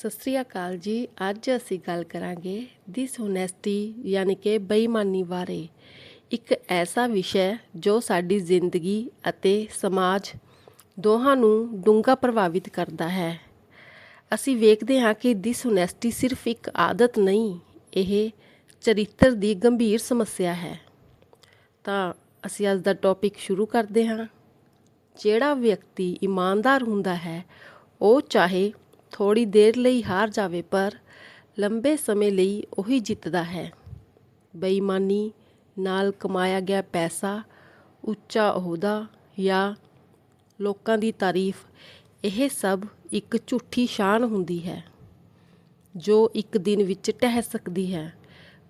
ਸਤਿ ਸ੍ਰੀ ਅਕਾਲ ਜੀ। ਅੱਜ ਅਸੀਂ ਗੱਲ ਕਰਾਂਗੇ ਡਿਸਹੋਨੈਸਟੀ ਯਾਨੀ ਕਿ ਬੇਈਮਾਨੀ ਬਾਰੇ। ਇੱਕ ਐਸਾ ਵਿਸ਼ਾ ਜੋ ਸਾਡੀ ਜ਼ਿੰਦਗੀ ਅਤੇ ਸਮਾਜ ਦੋਹਾਂ ਨੂੰ ਡੂੰਘਾ ਪ੍ਰਭਾਵਿਤ ਕਰਦਾ ਹੈ। ਅਸੀਂ ਵੇਖਦੇ ਹਾਂ ਕਿ ਡਿਸਹੋਨੈਸਟੀ ਸਿਰਫ ਇੱਕ ਆਦਤ ਨਹੀਂ, ਇਹ ਚਰਿੱਤਰ ਦੀ ਗੰਭੀਰ ਸਮੱਸਿਆ ਹੈ। ਤਾਂ ਅਸੀਂ ਅੱਜ ਦਾ ਟੌਪਿਕ ਸ਼ੁਰੂ ਕਰਦੇ ਹਾਂ। ਜਿਹੜਾ ਵਿਅਕਤੀ ਇਮਾਨਦਾਰ ਹੁੰਦਾ ਹੈ, ਉਹ ਚਾਹੇ ਥੋੜੀ ਦੇਰ ਲਈ ਹਾਰ ਜਾਵੇ, ਪਰ ਲੰਬੇ ਸਮੇਂ ਲਈ ਉਹੀ ਜਿੱਤਦਾ ਹੈ। ਬੇਈਮਾਨੀ ਨਾਲ ਕਮਾਇਆ ਗਿਆ ਪੈਸਾ, ਉੱਚਾ ਅਹੁਦਾ ਜਾਂ ਲੋਕਾਂ ਦੀ ਤਾਰੀਫ, ਇਹ ਸਭ ਇੱਕ ਝੂਠੀ ਸ਼ਾਨ ਹੁੰਦੀ ਹੈ, ਜੋ ਇੱਕ ਦਿਨ ਵਿੱਚ ਟਹਿ ਸਕਦੀ ਹੈ।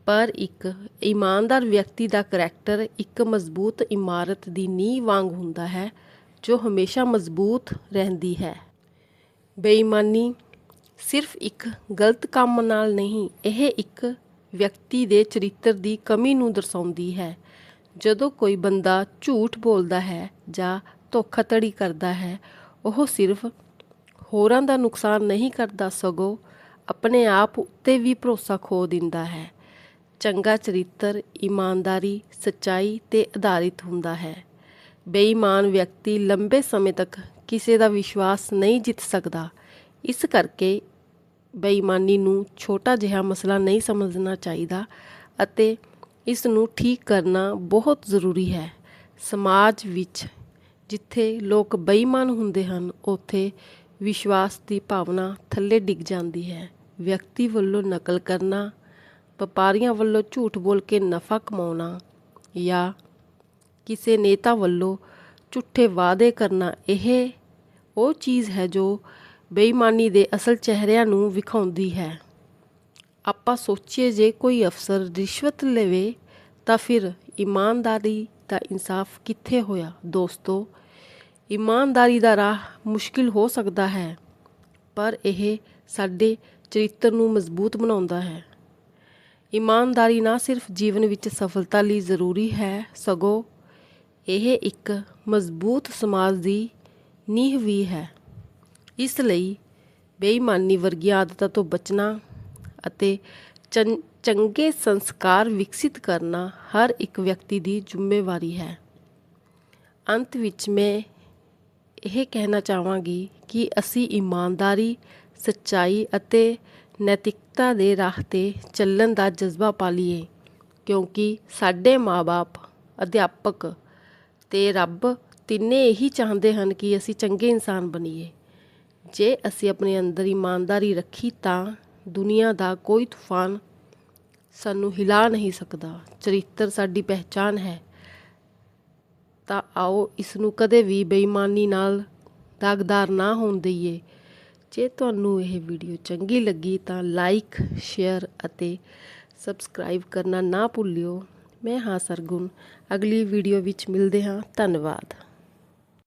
ਪਰ ਇੱਕ ਇਮਾਨਦਾਰ ਵਿਅਕਤੀ ਦਾ ਕਰੈਕਟਰ ਇੱਕ ਮਜ਼ਬੂਤ ਇਮਾਰਤ ਦੀ ਨੀਂਹ ਵਾਂਗ ਹੁੰਦਾ ਹੈ, ਜੋ ਹਮੇਸ਼ਾ ਮਜ਼ਬੂਤ ਰਹਿੰਦੀ ਹੈ। ਬੇਈਮਾਨੀ ਸਿਰਫ ਇੱਕ ਗਲਤ ਕੰਮ ਨਾਲ ਨਹੀਂ, ਇਹ ਇੱਕ ਵਿਅਕਤੀ ਦੇ ਚਰਿੱਤਰ ਦੀ ਕਮੀ ਨੂੰ ਦਰਸਾਉਂਦੀ ਹੈ। ਜਦੋਂ ਕੋਈ ਬੰਦਾ ਝੂਠ ਬੋਲਦਾ ਹੈ ਜਾਂ ਧੋਖਾਧੜੀ ਕਰਦਾ ਹੈ, ਉਹ ਸਿਰਫ ਹੋਰਾਂ ਦਾ ਨੁਕਸਾਨ ਨਹੀਂ ਕਰਦਾ, ਸਗੋਂ ਆਪਣੇ ਆਪ ਉੱਤੇ ਵੀ ਭਰੋਸਾ ਖੋ ਦਿੰਦਾ ਹੈ। ਚੰਗਾ ਚਰਿੱਤਰ ਇਮਾਨਦਾਰੀ, ਸੱਚਾਈ ਤੇ ਆਧਾਰਿਤ ਹੁੰਦਾ ਹੈ। ਬੇਈਮਾਨ ਵਿਅਕਤੀ ਲੰਬੇ ਸਮੇਂ ਤੱਕ ਕਿਸੇ ਦਾ ਵਿਸ਼ਵਾਸ ਨਹੀਂ ਜਿੱਤ ਸਕਦਾ। ਇਸ ਕਰਕੇ ਬੇਈਮਾਨੀ ਨੂੰ ਛੋਟਾ ਜਿਹਾ ਮਸਲਾ ਨਹੀਂ ਸਮਝਣਾ ਚਾਹੀਦਾ ਅਤੇ ਇਸ ਨੂੰ ਠੀਕ ਕਰਨਾ ਬਹੁਤ ਜ਼ਰੂਰੀ ਹੈ। ਸਮਾਜ ਵਿੱਚ ਜਿੱਥੇ ਲੋਕ ਬੇਈਮਾਨ ਹੁੰਦੇ ਹਨ, ਉੱਥੇ ਵਿਸ਼ਵਾਸ ਦੀ ਭਾਵਨਾ ਥੱਲੇ ਡਿੱਗ ਜਾਂਦੀ ਹੈ। ਵਿਅਕਤੀ ਵੱਲੋਂ ਨਕਲ ਕਰਨਾ, ਵਪਾਰੀਆਂ ਵੱਲੋਂ ਝੂਠ ਬੋਲ ਕੇ ਨਫਾ ਕਮਾਉਣਾ ਜਾਂ ਕਿਸੇ ਨੇਤਾ ਵੱਲੋਂ ਝੂਠੇ ਵਾਅਦੇ ਕਰਨਾ, ਇਹ ਉਹ ਚੀਜ਼ ਹੈ ਜੋ ਬੇਈਮਾਨੀ ਦੇ ਅਸਲ ਚਿਹਰਿਆਂ ਨੂੰ ਵਿਖਾਉਂਦੀ ਹੈ। ਆਪਾਂ ਸੋਚੀਏ ਜੇ ਕੋਈ ਅਫਸਰ ਰਿਸ਼ਵਤ ਲਵੇ, ਤਾਂ ਫਿਰ ਇਮਾਨਦਾਰੀ ਦਾ ਇਨਸਾਫ ਕਿੱਥੇ ਹੋਇਆ? ਦੋਸਤੋ, ਇਮਾਨਦਾਰੀ ਦਾ ਰਾਹ ਮੁਸ਼ਕਿਲ ਹੋ ਸਕਦਾ ਹੈ, ਪਰ ਇਹ ਸਾਡੇ ਚਰਿੱਤਰ ਨੂੰ ਮਜ਼ਬੂਤ ਬਣਾਉਂਦਾ ਹੈ। ਇਮਾਨਦਾਰੀ ਨਾ ਸਿਰਫ ਜੀਵਨ ਵਿੱਚ ਸਫਲਤਾ ਲਈ ਜ਼ਰੂਰੀ ਹੈ ਸਗੋਂ ਇਹ ਇੱਕ ਮਜ਼ਬੂਤ ਸਮਾਜ ਦੀ ਨੀਂਹ ਵੀ ਹੈ। ਇਸ ਲਈ ਬੇਈਮਾਨੀ ਵਰਗੀਆਂ ਆਦਤਾਂ ਤੋਂ ਬਚਣਾ ਅਤੇ ਚੰ- ਚੰਗੇ ਸੰਸਕਾਰ ਵਿਕਸਿਤ ਕਰਨਾ ਹਰ ਇੱਕ ਵਿਅਕਤੀ ਦੀ ਜ਼ਿੰਮੇਵਾਰੀ ਹੈ। ਅੰਤ ਵਿੱਚ ਮੈਂ ਇਹ ਕਹਿਣਾ ਚਾਹਾਂਗੀ ਕਿ ਅਸੀਂ ਇਮਾਨਦਾਰੀ, ਸੱਚਾਈ ਅਤੇ ਨੈਤਿਕਤਾ ਦੇ ਰਾਹ ਤੇ ਚੱਲਣ ਦਾ ਜਜ਼ਬਾ ਪਾਲੀਏ ਕਿਉਂਕਿ ਸਾਡੇ ਮਾਪੇ ਅਧਿਆਪਕ ਤੇ ਰੱਬ ਤਿੰਨੇ ਇਹੀ ਚਾਹੁੰਦੇ ਹਨ ਕਿ ਅਸੀਂ ਚੰਗੇ ਇਨਸਾਨ ਬਣੀਏ। ਜੇ ਅਸੀਂ ਆਪਣੇ ਅੰਦਰ ਇਮਾਨਦਾਰੀ ਰੱਖੀ ਤਾਂ ਦੁਨੀਆ ਦਾ ਕੋਈ ਤੂਫਾਨ ਸਾਨੂੰ ਹਿਲਾ ਨਹੀਂ ਸਕਦਾ। ਚਰਿੱਤਰ ਸਾਡੀ ਪਹਿਚਾਨ ਹੈ। ਤਾਂ ਆਓ ਇਸ ਨੂੰ ਕਦੇ ਵੀ ਬੇਈਮਾਨੀ ਨਾਲ ਦਾਗਦਾਰ ਨਾ ਹੋਣ ਦਈਏ। ਜੇ ਤੁਹਾਨੂੰ ਇਹ ਵੀਡੀਓ ਚੰਗੀ ਲੱਗੀ ਤਾਂ ਲਾਈਕ, ਸ਼ੇਅਰ ਅਤੇ ਸਬਸਕ੍ਰਾਈਬ ਕਰਨਾ ਨਾ ਭੁੱਲਿਓ। ਮੈਂ ਹਾਂ ਸਰਗੁਣ। ਅਗਲੀ ਵੀਡੀਓ ਵਿੱਚ ਮਿਲਦੇ ਹਾਂ। ਧੰਨਵਾਦ।